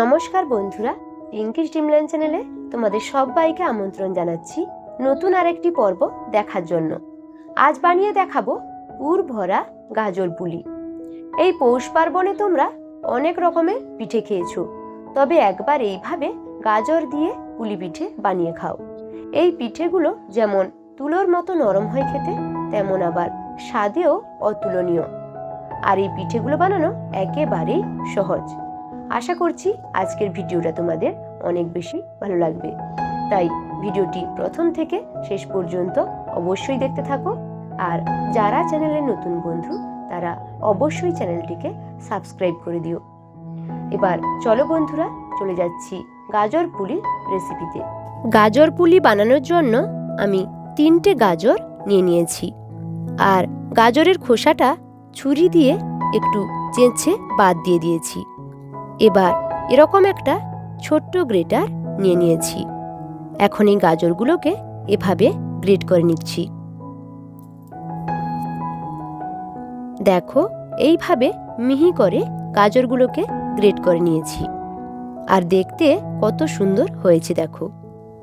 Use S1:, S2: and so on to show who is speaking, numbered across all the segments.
S1: নমস্কার বন্ধুরা ইংলিশ ডিমল্যান্ড চ্যানেলে তোমাদের সবাইকে আমন্ত্রণ জানাচ্ছি নতুন আরেকটি পর্ব দেখার জন্য। আজ বানিয়ে দেখাবো পুর ভরা গাজর পুলি। এই পৌষ পার্বণে তোমরা অনেক রকমের পিঠে খেয়েছো, তবে একবার এইভাবে গাজর দিয়ে পুলি পিঠে বানিয়ে খাও। এই পিঠেগুলো যেমন তুলোর মতো নরম হয় খেতে, তেমন আবার স্বাদেও অতুলনীয়। আর এই পিঠেগুলো বানানো একেবারেই সহজ। আশা করছি আজকের ভিডিওটা তোমাদের অনেক বেশি ভালো লাগবে। তাই ভিডিওটি প্রথম থেকে শেষ পর্যন্ত অবশ্যই দেখতে থাকো। আর যারা চ্যানেলের নতুন বন্ধু, তারা অবশ্যই চ্যানেলটিকে সাবস্ক্রাইব করে দিও। এবার চলো বন্ধুরা, চলে যাচ্ছি গাজর পুলির রেসিপিতে গাজর পুলি বানানোর জন্য আমি তিনটে গাজর নিয়ে নিয়েছি। আর গাজরের খোসাটা ছুরি দিয়ে একটু চেঁচে বাদ দিয়ে দিয়েছি। এবার এরকম একটা ছোট্ট গ্রেটার নিয়ে নিয়েছি। এখন এই গাজরগুলোকে এভাবে গ্রেট করে নিচ্ছি। দেখো, এইভাবে মিহি করে গাজরগুলোকে গ্রেট করে নিয়েছি। আর দেখতে কত সুন্দর হয়েছে, দেখো।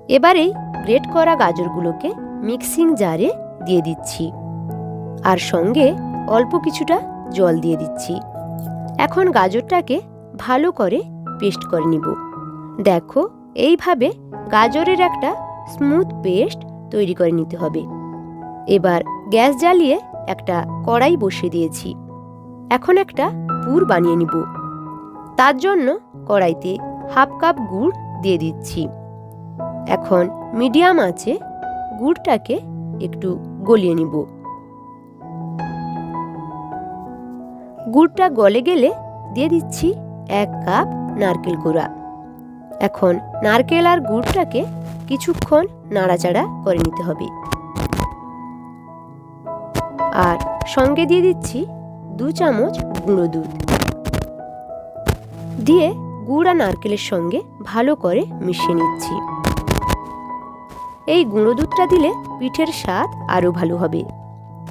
S1: এবারেই গ্রেট করা গাজরগুলোকে মিক্সিং জারে দিয়ে দিচ্ছি। আর সঙ্গে অল্প কিছুটা জল দিয়ে দিচ্ছি। এখন গাজরটাকে ভালো করে পেস্ট করে নিব। দেখো, এইভাবে গাজরের একটা স্মুথ পেস্ট তৈরি করে নিতে হবে। এবার গ্যাস জ্বালিয়ে একটা কড়াই বসিয়ে দিয়েছি। এখন একটা পুর বানিয়ে নিব। তার জন্য কড়াইতে হাফ কাপ গুড় দিয়ে দিচ্ছি। এখন মিডিয়াম আছে গুড়টাকে একটু গলিয়ে নিব। গুড়টা গলে গেলে দিয়ে দিচ্ছি এক কাপ নারকেল গুঁড়া। এখন নারকেল আর গুড়টাকে কিছুক্ষণ নাড়াচাড়া করে নিতে হবে। আর সঙ্গে দিয়ে দিচ্ছি দু চামচ গুঁড়ো দুধ। দিয়ে গুড় আর নারকেলের সঙ্গে ভালো করে মিশিয়ে নিচ্ছি। এই গুঁড়ো দুধটা দিলে পিঠের স্বাদ আরও ভালো হবে।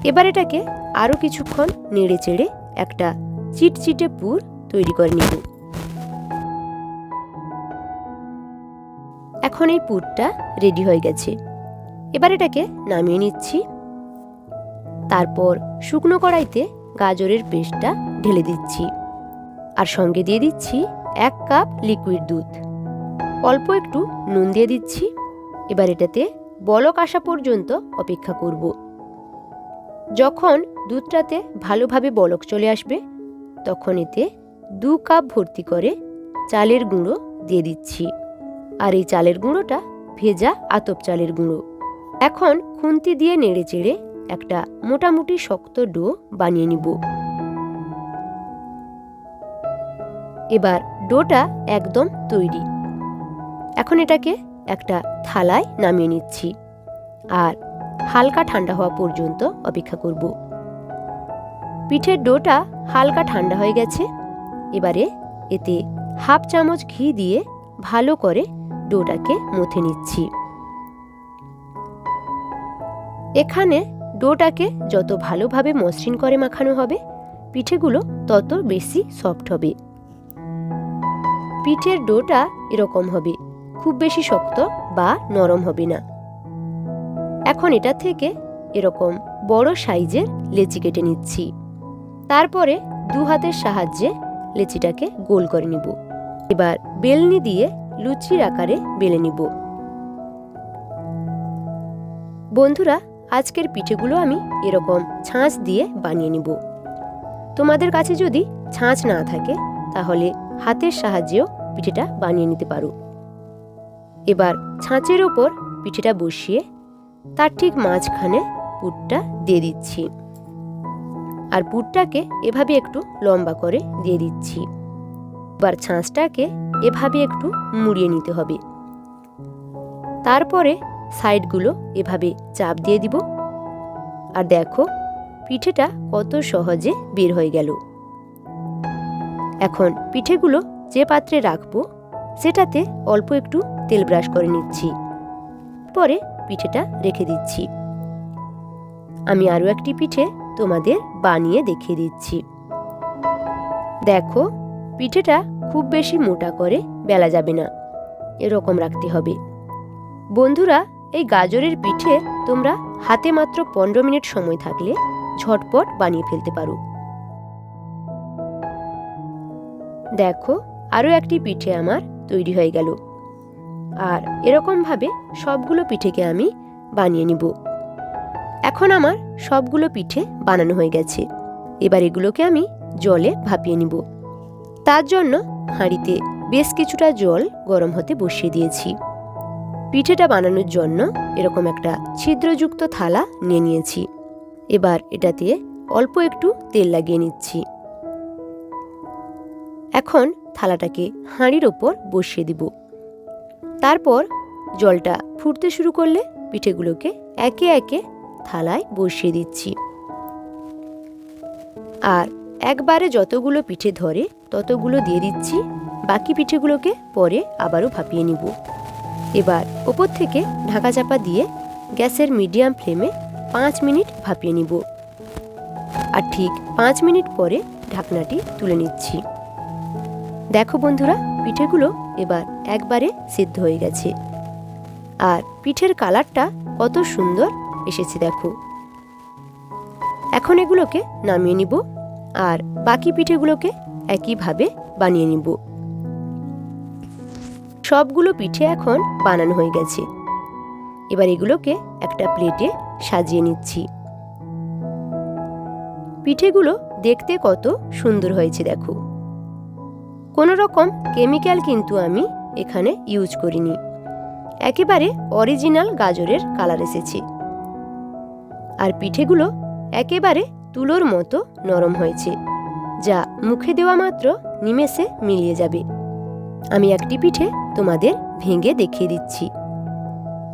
S1: এবার এটাকে আরও কিছুক্ষণ নেড়ে চেড়ে একটা চিটচিটে পুর তৈরি করে নিব। এখন এই পুরটা রেডি হয়ে গেছে। এবার এটাকে নামিয়ে নিচ্ছি। তারপর শুকনো কড়াইতে গাজরের পেস্টটা ঢেলে দিচ্ছি। আর সঙ্গে দিয়ে দিচ্ছি এক কাপ লিকুইড দুধ। অল্প একটু নুন দিয়ে দিচ্ছি। এবার এটাতে বলক আসা পর্যন্ত অপেক্ষা করব। যখন দুধটাতে ভালোভাবে বলক চলে আসবে, তখন এতে দু কাপ ভর্তি করে চালের গুঁড়ো দিয়ে দিচ্ছি। আর এই চালের গুঁড়োটা ভেজা আতপ চালের গুঁড়ো। এখন খুন্তি দিয়ে নেড়ে চেড়ে একটা মোটামুটি শক্ত ডো বানিয়ে নিব। এবার ডোটা একদম তৈরি। এখন এটাকে একটা থালায় নামিয়ে নিচ্ছি। আর হালকা ঠান্ডা হওয়া পর্যন্ত অপেক্ষা করব। পিঠের ডোটা হালকা ঠান্ডা হয়ে গেছে। এবারে এতে হাফ চামচ ঘি দিয়ে ভালো করে ডোটাকে মথে নিচ্ছি। এখানে ডোটাকে যত ভালোভাবে মসৃণ করে মাখানো হবে, পিঠেগুলো তত বেশি সফট হবে। পিঠের ডোটা এরকম হবে, খুব বেশি শক্ত বা নরম হবে না। এখন এটা থেকে এরকম বড় সাইজের লেচি কেটে নিচ্ছি। তারপরে দু হাতের সাহায্যে লেচিটাকে গোল করে নিব। এবার বেলনি দিয়ে লুচির আকারে বেলে নিব। বন্ধুরা, আজকের পিঠেগুলো আমি এরকম ছাঁচ দিয়ে বানিয়ে নিব। তোমাদের কাছে যদি ছাঁচ না থাকে, তাহলে হাতের সাহায্যেও পিঠেটা বানিয়ে নিতে পারো। এবার ছাঁচের ওপর পিঠেটা বসিয়ে, তার ঠিক মাঝখানে পুরটা দিয়ে দিচ্ছি। আর বুটটাকে এভাবে একটু লম্বা করে দিয়ে দিচ্ছি। এবার ছাঁচটাকে এভাবে একটু মুড়িয়ে নিতে হবে। তারপরে সাইডগুলো এভাবে চাপ দিয়ে দিব। আর দেখো, পিঠেটা কত সহজে বের হয়ে গেল। এখন পিঠেগুলো যে পাত্রে রাখব, সেটাতে অল্প একটু তেল ব্রাশ করে নিচ্ছি। পরে পিঠেটা রেখে দিচ্ছি। আমি আরও একটি পিঠে তোমাদের বানিয়ে দেখিয়ে দিচ্ছি। দেখো, পিঠেটা খুব বেশি মোটা করে বেলা যাবে না। এরকম রাখতে হবে। বন্ধুরা, এই গাজরের পিঠে তোমরা হাতে মাত্র পনেরো মিনিট সময় থাকলে ঝটপট বানিয়ে ফেলতে পারো। দেখো, আরও একটি পিঠে আমার তৈরি হয়ে গেল। আর এরকমভাবে সবগুলো পিঠেকে আমি বানিয়ে নিব। এখন আমার সবগুলো পিঠে বানানো হয়ে গেছে। এবার এগুলোকে আমি জলে ভাপিয়ে নিব। তার জন্য হাঁড়িতে বেশ কিছুটা জল গরম হতে বসিয়ে দিয়েছি। পিঠেটা বানানোর জন্য এরকম একটা ছিদ্রযুক্ত থালা নিয়ে নিয়েছি। এবার এটাতে অল্প একটু তেল লাগিয়ে নিচ্ছি। এখন থালাটাকে হাঁড়ির ওপর বসিয়ে দিব। তারপর জলটা ফুটতে শুরু করলে পিঠেগুলোকে একে একে থালায় বসিয়ে দিচ্ছি। আর একবারে যতগুলো পিঠে ধরে ততগুলো দিয়ে দিচ্ছি। বাকি পিঠেগুলোকে পরে আবারও ভাপিয়ে নিব। এবার ওপর থেকে ঢাকা চাপা দিয়ে গ্যাসের মিডিয়াম ফ্লেমে পাঁচ মিনিট ভাপিয়ে নিব। আর ঠিক পাঁচ মিনিট পরে ঢাকনাটি তুলে নিচ্ছি। দেখো বন্ধুরা, পিঠেগুলো এবার একবারে সিদ্ধ হয়ে গেছে। আর পিঠের কালারটা কত সুন্দর! এসেছে, দেখো। এখন এগুলোকে নামিয়ে নিব আর বাকি পিঠেগুলোকে একইভাবে বানিয়ে নিব। সবগুলো পিঠে এখন বানানো হয়ে গেছে। এবার এগুলোকে একটা প্লেটে সাজিয়ে নিচ্ছি। পিঠেগুলো দেখতে কত সুন্দর হয়েছে, দেখো। কোনো রকম কেমিক্যাল কিন্তু আমি এখানে ইউজ করিনি। একেবারে অরিজিনাল গাজরের কালার এসেছে। আর পিঠেগুলো একেবারে তুলোর মতো নরম হয়েছে, যা মুখে দেওয়া মাত্র নিমেষে মিলিয়ে যাবে। আমি একটি পিঠে তোমাদের ভেঙে দেখিয়ে দিচ্ছি।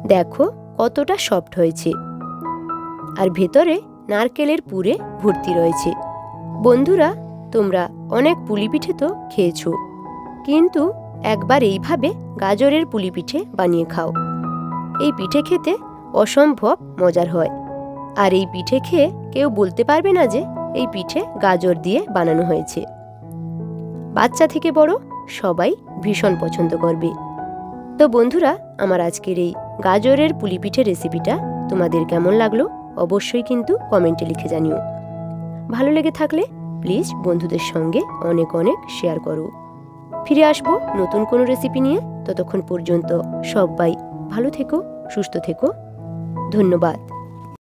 S1: দেখো কতটা সফট হয়েছে। আর ভেতরে নারকেলের পুরে ভর্তি রয়েছে। বন্ধুরা, তোমরা অনেক পুলি পিঠে তো খেয়েছো, কিন্তু একবার এইভাবে গাজরের পুলি পিঠে বানিয়ে খাও। এই পিঠে খেতে অসম্ভব মজার হয়। আর এই পিঠে খেয়ে কেউ বলতে পারবে না যে এই পিঠে গাজর দিয়ে বানানো হয়েছে। বাচ্চা থেকে বড় সবাই ভীষণ পছন্দ করবে। তো বন্ধুরা, আমার আজকের এই গাজরের পুলি পিঠে রেসিপিটা তোমাদের কেমন লাগল অবশ্যই কিন্তু কমেন্টে লিখে জানিও। ভালো লেগে থাকলে প্লিজ বন্ধুদের সঙ্গে অনেক অনেক শেয়ার করো। ফিরে আসব নতুন কোনো রেসিপি নিয়ে। ততক্ষণ পর্যন্ত সবাই ভালো থেকো, সুস্থ থেকো। ধন্যবাদ।